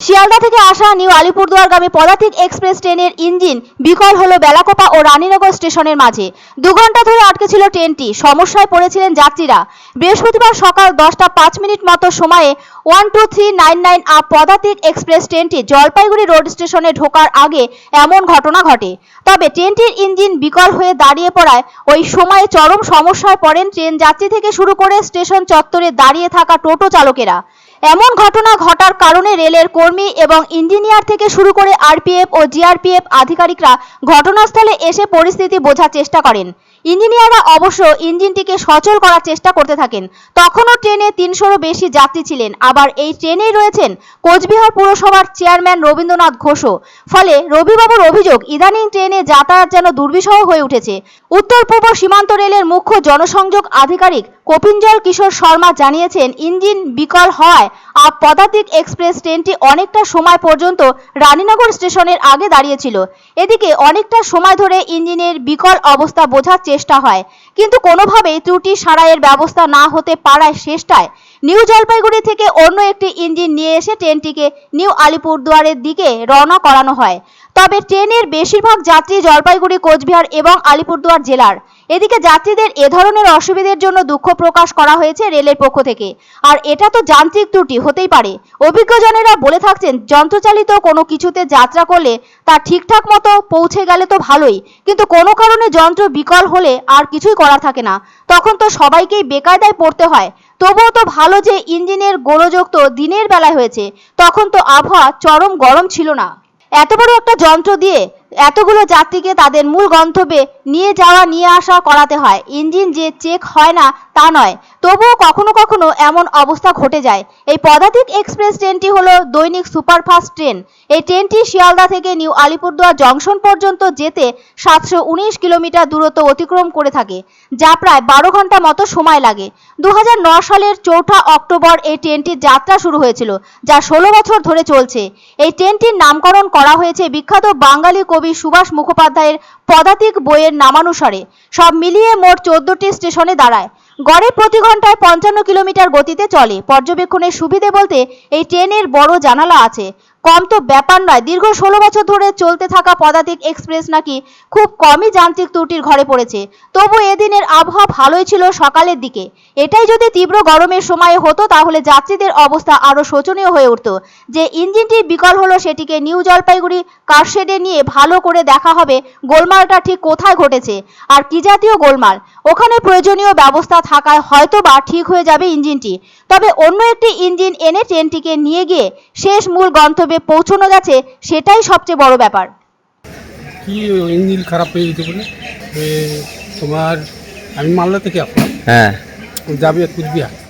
শিয়ালদা থেকে আসা নিউ আলিপুরদুয়ারগামী পদাতিক এক্সপ্রেস ট্রেনের ইঞ্জিন বিকল হলো বেলাকোপা ও রানীনগর স্টেশনের মাঝে। দু ঘণ্টা ধরে আটকে ছিল ট্রেনটি। সমস্যায় পড়েছিলেন যাত্রীরা। বৃহস্পতিবার সকাল দশটা পাঁচ মিনিট মতো সময়ে one two three nine nine up Padatik express ট্রেনটি জলপাইগুড়ি রোড স্টেশনে ঢোকার আগে এমন ঘটনা ঘটে। তবে ট্রেনটির ইঞ্জিন বিকল হয়ে দাঁড়িয়ে পড়ায় ওই সময়ে চরম সমস্যায় পড়েন ট্রেন যাত্রী থেকে শুরু করে স্টেশন চত্বরে দাঁড়িয়ে থাকা টোটো চালকেরা। এমন ঘটনা ঘটার কারণে রেলের কর্মী এবং ইঞ্জিনিয়ার থেকে শুরু করে আরপিএফ ও জিআরপিএফ আধিকারিকরা ঘটনাস্থলে এসে পরিস্থিতি বোঝার চেষ্টা করেন। ইঞ্জিনিয়াররা অবশ্য ইঞ্জিনটিকে সচল করার চেষ্টা করতে থাকেন। তখনও ট্রেনে তিনশোরও বেশি যাত্রী ছিলেন। আবার এই ট্রেনেই রয়েছেন কোচবিহার পুরসভার চেয়ারম্যান রবীন্দ্রনাথ ঘোষও। ফলে রবিবাবুর অভিযোগ, ইদানিং ট্রেনে যাতায়াত যেন দুর্বিষহ হয়ে উঠেছে। উত্তর পূর্ব সীমান্ত রেলের মুখ্য জনসংযোগ আধিকারিক কপিঞ্জল কিশোর শর্মা জানিয়েছেন, ইঞ্জিন বিকল হওয়ায় আর পদাতিক এক্সপ্রেস ট্রেনটি অনেকটা সময় পর্যন্ত রানীনগর স্টেশনের আগে দাঁড়িয়েছিল। এদিকে অনেকটা সময় ধরে ইঞ্জিনের বিকল অবস্থা বোঝার চেষ্টা হয়। কিন্তু কোনোভাবেই ত্রুটি সারাইয়ের ব্যবস্থা না হতে পারায় শেষটায় নিউ জলপাইগুড়ি থেকে অন্য একটি ইঞ্জিন নিয়ে এসে ট্রেনটিকে নিউ আলিপুরদুয়ারের দিকে রওনা করানো হয়। তবে ট্রেনের বেশিরভাগ যাত্রী জলপাইগুড়ি, কোচবিহার এবং আলিপুরদুয়ার জেলার। এদিকে যাত্রীদের এ ধরনের অসুবিধার জন্য দুঃখ প্রকাশ করা হয়েছে রেলের পক্ষ থেকে। আর এটা তো যান্ত্রিক ত্রুটি হতেই পারে। অভিজ্ঞজনেরা বলে থাকছেন, যন্ত্রচালিত কোনো কিছুতে যাত্রা করলে তা ঠিকঠাক মতো পৌঁছে গেলে তো ভালোই। কিন্তু কোনো কারণে যন্ত্র বিকল হলে আর কিছুই করার থাকে না। তখন তো সবাইকেই বেকায়দায় পড়তে হয়। তবুও তো ভালো যে ইঞ্জিনের গোলযোগ তো দিনের বেলায় হয়েছে, তখন তো আবহাওয়া চরম গরম ছিল না। এত বড় একটা যন্ত্র দিয়ে এতগুলো যাত্রীকে তাদের মূল গন্তব্যে নিয়ে যাওয়া, নিয়ে আসা করাতে হয়। ইঞ্জিন যে চেক হয় না তা নয়। তবুও কখনো কখনো এমন অবস্থা ঘটে যায়। এই পদাতিক এক্সপ্রেস ট্রেনটি হলো দৈনিক সুপারফাস্ট ট্রেন। এই ট্রেনটি শিয়ালদা থেকে নিউ আলিপুরদুয়ার জংশন পর্যন্ত যেতে সাতশো উনিশ কিলোমিটার দূরত্ব অতিক্রম করে থাকে, যা প্রায় বারো ঘণ্টা মতো সময় লাগে। দু সালের চৌঠা অক্টোবর এই ট্রেনটির যাত্রা শুরু হয়েছিল, যা ষোলো বছর ধরে চলছে। এই ট্রেনটির নামকরণ করা হয়েছে বিখ্যাত বাঙালি কবি সুভাষ মুখোপাধ্যায়ের পদাতিক বইয়ের নামানুসারে। সব মিলিয়ে মোট চোদ্দটি স্টেশনে দাঁড়ায়। গড়ে প্রতি ঘন্টায় পঞ্চান্ন কিলোমিটার গতিতে চলে। পর্যবেক্ষণের সুবিধে বলতে এই ট্রেনের বড় জানালা আছে। কম তো ব্যাপার নয়। দীর্ঘ ষোলো বছর ধরে চলতে থাকা পদাতিক এক্সপ্রেস নাকি খুব কমই যান্ত্রিক ত্রুটির ঘরে পড়েছে। তবু এদিনের আবহাওয়া ভালোই ছিল সকালের দিকে। এটাই যদি তীব্র গরমের সময়ে হতো, তাহলে যাত্রীদের অবস্থা আরও শোচনীয় হয়ে উঠত। যে ইঞ্জিনটি বিকল হলো, সেটিকে নিউ জলপাইগুড়ি কারশেডে নিয়ে ভালো করে দেখা হবে, গোলমালটা ঠিক কোথায় ঘটেছে আর কি জাতীয় গোলমাল? ওখানে প্রয়োজনীয় ব্যবস্থা থাকায় হয়তো বা ঠিক হয়ে যাবে ইঞ্জিনটি। তবে অন্য একটি ইঞ্জিন এনে ট্রেনটিকে নিয়ে গিয়ে শেষ মূল গন্তব্যে পৌঁছানো গেছে সেটাই সবচেয়ে বড় ব্যাপার। কি ইঞ্জিন খারাপ হয়ে যেতে বলে? তোমার আমি মালদা থেকে আসলাম। হ্যাঁ। যাবে কুচবিহার?